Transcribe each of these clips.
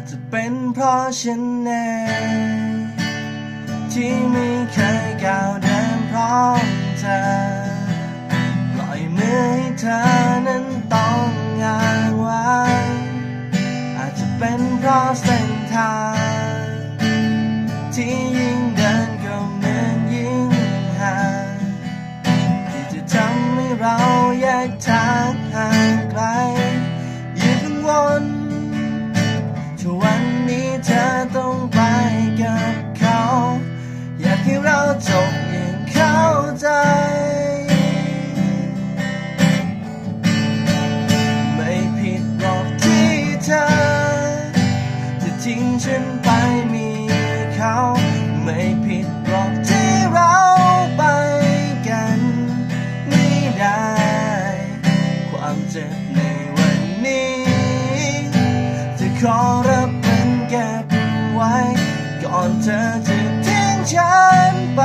จจะเป็นเพราะฉันเองที่ไม่เคยก้าวเดินพร้อมเธอปล่อยมือให้เธอนั้นต้องงานไว้อาจจะเป็นเพราะเส้นทางที่ยิ่งเดินก็เหมือนยิ่งห่างที่จะทำให้เราแยกทางห่างไกล จบอย่างเข้าใจ ไม่ผิดหรอกที่เธอ จะทิ้งฉันไปมีเขา ไม่ผิดหรอกที่เราไปกันไม่ได้ ความเจ็บในวันนี้ จะขอรับมันเก็บไว้ ก่อนเธอจะ ฉันไป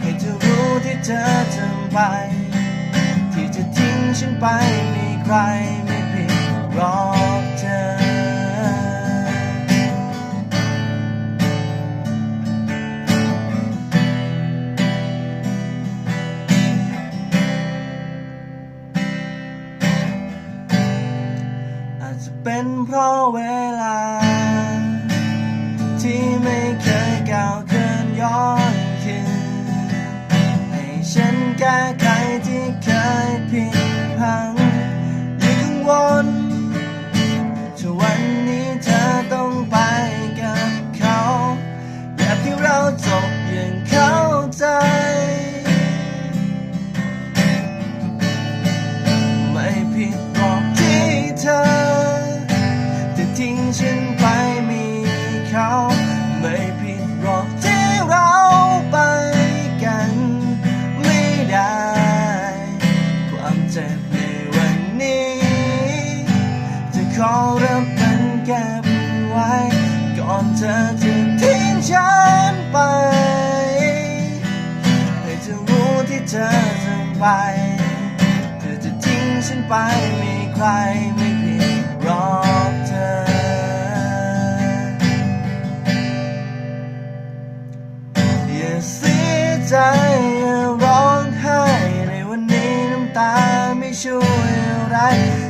ให้เธอรู้ที่เธอทำไป ที่จะทิ้งฉันไปมีใครไม่ผิดรอกเธอ อาจจะเป็นเพราะเวลา ที่ไม่เคยก้าว อนเธอจะทิ้งฉันไปให้เธอรู้ที่เธอทำไป เธอจะทิ้งฉันไปไมีใครไม่ผิดรอกเธอ อย่าเสียใจอย่าร้องไห้ในวันนี้น้ำตาไม่ช่วยอะไร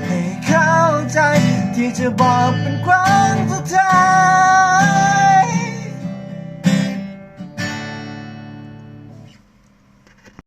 ให้เข้าใจที่จะบอกเป็นครั้งสุดท้าย